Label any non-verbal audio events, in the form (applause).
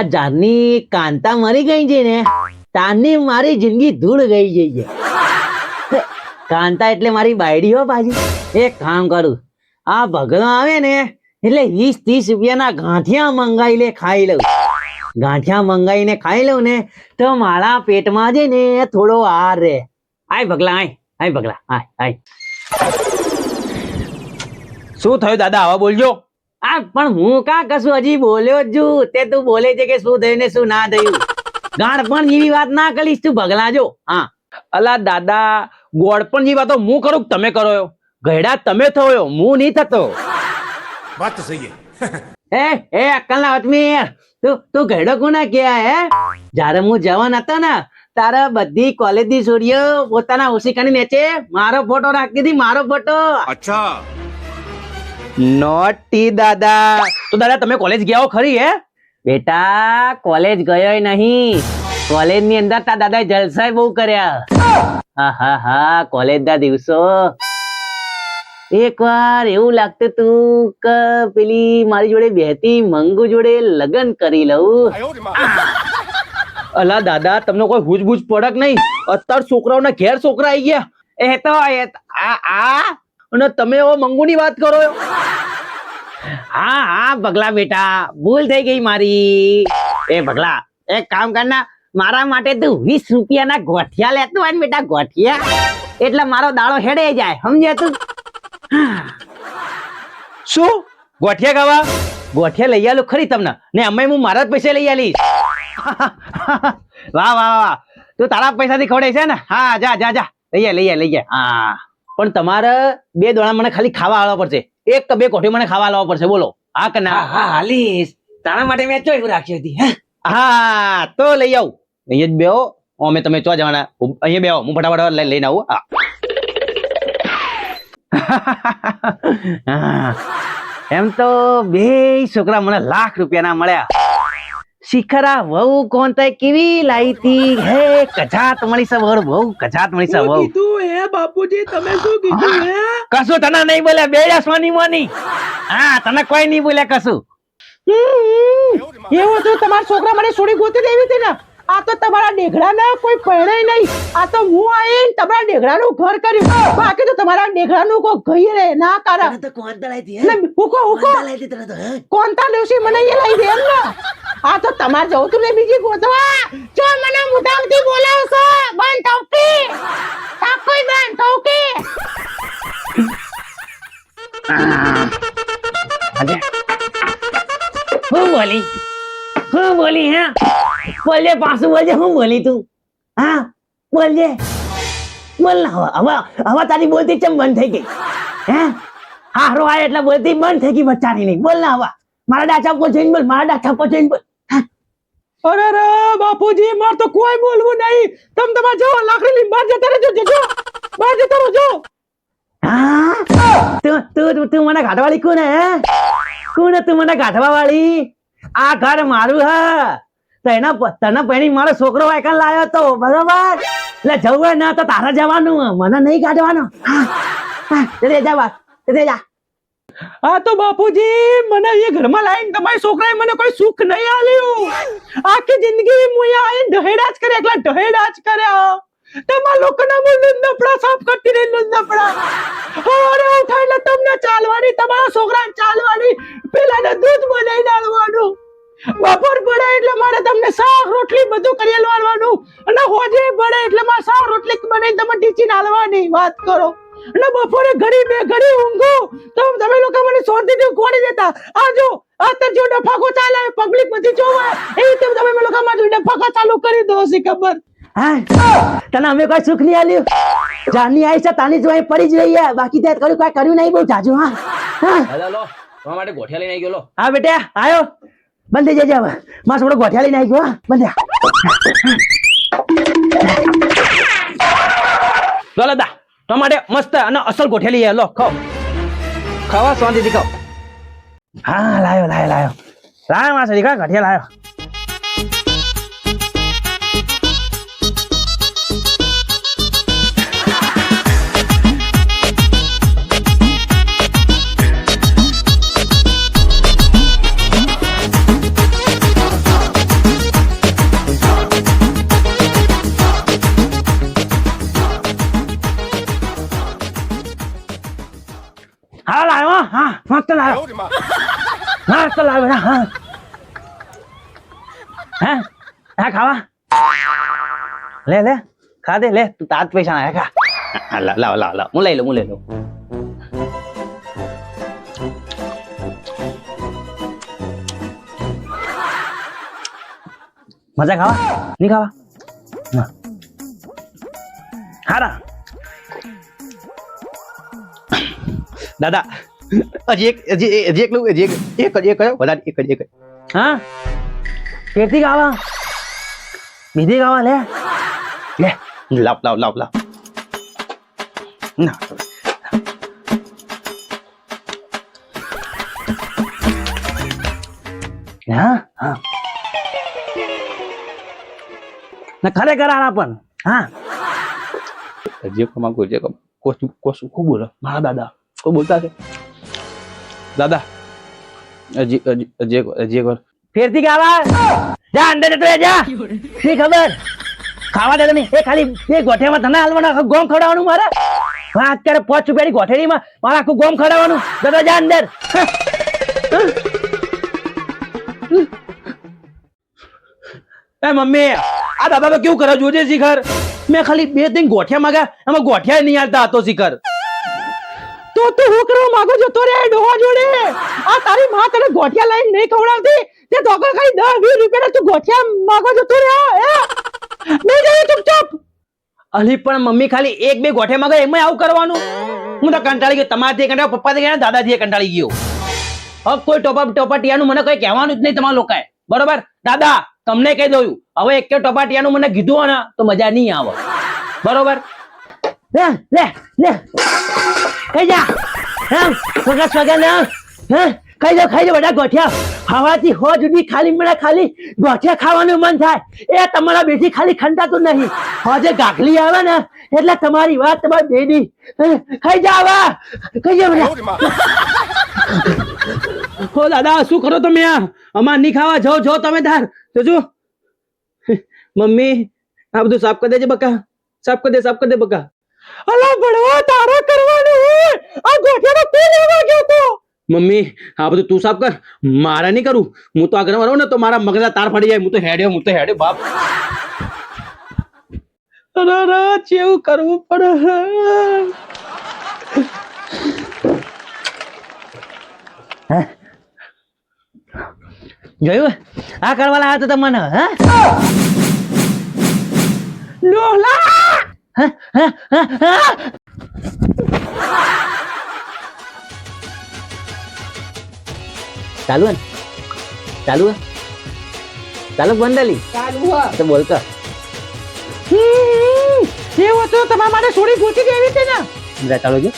આ જાનની કાંતા મરી ગઈ છે ને તારની મારી જિંદગી ધૂળ ગઈ જઈ છે કાંતા એટલે મારી બાયડી હો પાછી. એક કામ કરું, આ ભગલો આવે ને, એટલે વીસ ત્રીસ રૂપિયાના ગાંઠિયા મંગાવી લે ખાઈ લઉં. ગાંઠિયા મંગાવીને ખાઈ લઉં ને, તો મારા પેટમાં છે ને થોડો આર રે આય ભગલા, આય આય ભગલા, આય આય. શું થયું દાદા? આવા બોલજો. આ પણ હું કા કશું? હજી બોલ્યો જ છું. તે તું બોલે છે કે શું થયું ને શું ના થયું? ગાણ પણ જેવી વાત ના કરીશ. તું ભગલા જો. હા. અલા દાદા ગોળ પણ જેવી વાતો હું કરું તમે કરો ઘડા તમે થયો હું નહીં થતો. વાત તો સહી હે. એ અક્કલ ના આદમી તું તું ઘડો કોના કહેવાય હે? જ્યારે હું જવાન હતો ને તારા બધી કોલેજની છોરીઓ પોતાના ઓશિકાની નેચે મારો ફોટો રાખતી હતી મારો ફોટો અચ્છા. નોટી દાદા. તો દાદા તમે કોલેજ ગયા હો ખરી હે? બેટા કોલેજ ગયો નહીં. કોલેજની અંદર તા દાદા જલસા બહુ કર્યા. હા હા હા કોલેજ ના દિવસો. એક વાર એવું લાગતું તું કે પેલી મારી જોડે બેહતી મંગુ જોડે લગ્ન કરી લઉં. અલા દાદા તમને કોઈ હુજબુજ પડક નહીં. અત્યાર છોકરાઓના ઘેર છોકરા આવી ગયા. એ તો- આ આ અને તમે એવો મંગુની વાત કરો હા હા ભગલા બેટા ભૂલ થઈ ગઈ મારી. એ ભગલા એક કામ કરના મારા માટે તું વીસ રૂપિયાના ગોઠિયા લેતો હોય ને બેટા ગોઠિયા. એટલે મારો દાડો હેડે જાય સમજે તું? શું? ગોઠિયા ગાવા ગોઠિયા લઈ આલું ખરી તમને. ને અમે હું મારા જ પૈસે લઈ આલીશ. વાહ વાહ વાહ તું તારા પૈસાથી ખવડે છે ને? હા જા જા જા. લઈ જા લઈ આ લઈ જા હા. પણ તમારે બે દોણા મને ખાલી ખાવા આવવા પડશે. એક કે બે કોઠી મને ખાવા લાવવા પડશે. બોલો. હા કે ના? હા હાલીશ. તારા માટે મેં ચો એવું રાખ્યું હતી હા? તો લઈ આવું. અહીંયા જ બેહો. અમે તમે ચો જવાના. અહીંયા બેહો. હું ફટાફટ લઈ- લઈને આવું. (laughs) હા. એમ તો બે છોકરા મને લાખ રૂપિયાના મળ્યા. શિખરા વહુ કોણ તય કેવી લાઈ તી? હે કજાત મળી છે વહુ બહુ કજાત મળી છે વહુ. કશું તને નહીં બોલે બેડા સોની મોની. હા તને કોઈ નહીં બોલે કશું. એવું તો તમારા છોકરા મને છોડી ગોતી દેવી હતી ને? આ તો તમારા ડેઘડાના કોઈ પરણે નહીં આ તો હું આવીને તમારા ડેઘડાનું ઘર કર્યું બાકી તો તમારા ડેઘડાનું કો કોઈ ગઈ રે ના કારણ તો કોણ તળાઈ ને હુકો હુકો કોણતા દિવસે મને એ લઈ દે એમ ને આ તો તમારે જવું તું ને બીજી ગોતવા જો મને મુદામથી બોલાવશો બંધ ટોકી કોઈ બંધ ટોકી હું બોલી હું બોલી હે બોલજે પાછું બોલજે હું બોલી તું? હા બોલજે. બોલ ના હવે હવે હવે તારી બોલતી ચમ બંધ થઈ ગઈ? હે? હારો આય એટલે બોલતી બંધ થઈ ગઈ બચ્ચાની નહીં બોલ ના હવે. મારા ડાચા પર જઈને બોલ મારા ડાચા પર જઈને બોલ. અરે રે બાપુજી માર તો કોઈ બોલવું નહીં. તમ તમાર જો લાકડી લઈને બહાર જતા રહેજો જજો. બહાર જતા રહેજો. તું તું તું મને ગાઢવાળી કોણ હે? કોણ તું મને ગાંઠવા વાળી આ ઘર મારું હે. તને તને પેણી મારો છોકરો વાયકન લાવ્યો તો, બરોબર? એટલે જવું ના તો તારે જવાનું, મને નહીં કાઢવાનું. જા આ તો બાપુજી, મને એ ઘરમાં લાવીને તમારી છોકરાએ મને કોઈ સુખ નહીં આલ્યું. આખી જિંદગી હું આવીને ઢહેડા જ કર્યા એકલા ઢહેડા જ કર્યા તમારા લોકોના હું લુંદપડા, સાફ કરતી રહી, લુંદપડા. અરે ઉઠાય એટલે તમને ચાલવાની, તમારા છોકરાને ચાલવાની, પેલાને દૂધ બનાવી ડાળવાનું બપોર પડે એટલે મારે તમને શાક રોટલી બધું કરી આલવાનું. અને હોજે પડે એટલે મારે શાક રોટલી બનાવીને તમે ટીચીને હાલવાની વાત કરો. અને બપોરે ઘડી બે ઘડી ઊંઘો તો તમે લોકો મને શાંતિથી કોડી દેતા? આ જો આ તો જો ડફાકો ચાલે પબ્લિક બધી જોવે એ રીતે તમે મને લોકો માં ડફાકો ચાલુ કરી દો છે ખબર. હા તને અમે કોઈ સુખ નહીં આલ્યું? જાની આવી છે તાની જોઈ પડી જ રહી છે બાકી તે કર્યું કઈ કર્યું નહીં બહુ જાજુ હા. હા. માટે ગોઠિયા લઈને આવી ગયો લો. હા બેટા આયો. બંધ થઈ જજે હવે. માસ થોડો ગોઠિયા લઈને આવી ગયો બંધ લો લદા તમારા મસ્ત અને અસલ લઈ આવ્યો. લો ખાઓ. ખાવા શાંતિથી ખાઓ. હા લાયો લાયો લાયો. લાયો માસ છોકરી ગોઠિયા લાયો. હા મસ્ત લાવ્યો મસ્ત લાવ્યો હા હા હા ખાવા લે લે ખા દે લે તું તાજ પૈસા ના ખા હા, લાવ લાવ લાવ લાવ હું લઈ લઉં હું લઈ લઉં મજા ખાવા નહીં ખાવા ના હારા દાદા હજી એક હજી હજી એક લઉં હજી એક એક જ એક કયો વધારે એક જ એક જ હા કેથી ખાવા બીજી ખાવા લે લે લાવ લાવ લાવ લાવ ના હા હા ના ખરેખર આના પણ હા હજી એક માંગુ હજી એક કોશું કોશું ખૂબ બોલો મારા દાદા કોઈ બોલતા છે દાદા. હજી હજી હજી એક હજી એક વાર. ફેરથી ખાવા જા અંદર જતો જા. શી ખબર? ખાવા દે તમે. એ ખાલી એ ગોઠિયામાં તને હાલવાનો. આખું ગોમ ખવડાવવાનું મારે? હા અત્યારે પાંચ રૂપિયાની ગોઠેડીમાં મારે આખું ગોમ ખવડાવવાનું. દાદા જા અંદર. એ મમ્મી આ દાદા તો કેવું કરે? જોજે શિખર. મેં ખાલી બે ત્રણ ગોઠિયા માગ્યા. એમાં ગોઠિયા નહીં હાલતા હતો શિખર. તો તું હું કરવા માંગો છો તો રે, ડોહા જોડે. આ તારી માં તને ગોઠિયા લાઈન નહીં ખવડાવતી? તે તો કઈ દસ વીસ રૂપિયા તું ગોઠિયા માંગો છો તો રે નહીં જાય ચૂપચાપ. અલી પણ મમ્મી ખાલી એક બે ગોઠિયા માંગે એમાં આવું કરવાનું. હું તો કંટાળી ગયો. તમારાથી કંટાળ્યો પપ્પાથી કંટાળ્યો દાદાથી કંટાળી ગયો. હવે કોઈ ટોપા ટોપાટિયાનું મને કઈ કહેવાનું જ નહીં તમારા લોકોએ. બરોબર? દાદા, તમને કહી દઉં. હવે એક ટોપાટિયાનું મને કીધું ને, તો મજા નહીં આવે. બરોબર? લે લે લે. કઈ જા. હા? વગર વગર ના હા? ખાઈ જાઓ ખાઈ જાઓ બધા ગોઠિયા. ખાવાથી હો સુધી ખાલી મને ખાલી. ગોઠિયા ખાવાનું મન થાય. એ તમારા બેથી ખાલી ખંડાતું નહીં. હોજે ગાખલી આવે ને એટલે તમારી વાત તમારી બેની ખાઈ જા આવા ખાઈ જા બધા. ઓ દાદા શું કરો તમે આ? અમાર નહીં ખાવા જાઓ જો તમે તાર જોજો મમ્મી આ બધું સાફ કરી દેજે બકા. સાફ કરી દે સાફ કરી દે બકા. અલા ભણવા તારા કરવાનું આ ગોઠિયાનો તે લેવા ગયો તો? મમ્મી આ બધું તું સાફ કર. મારે નહીં કરું. હું તો આગળ રહું ને તો મારા મગજના તાર ફાડી જાય. હું તો હેડ્યો હું તો હેડ્યો બાપ. અરે ચેવું કરવું પડે? જોયું? આ કરવા લાયા તો તમને હા? લોલા હા, હા, હા, હા. ચાલુ હે ને? ચાલુ હે? ચાલુ બંડલી તો બોલ કર એવું તો તમારા માટે થોડી ગોતી દેવી છે ને ચાલો જો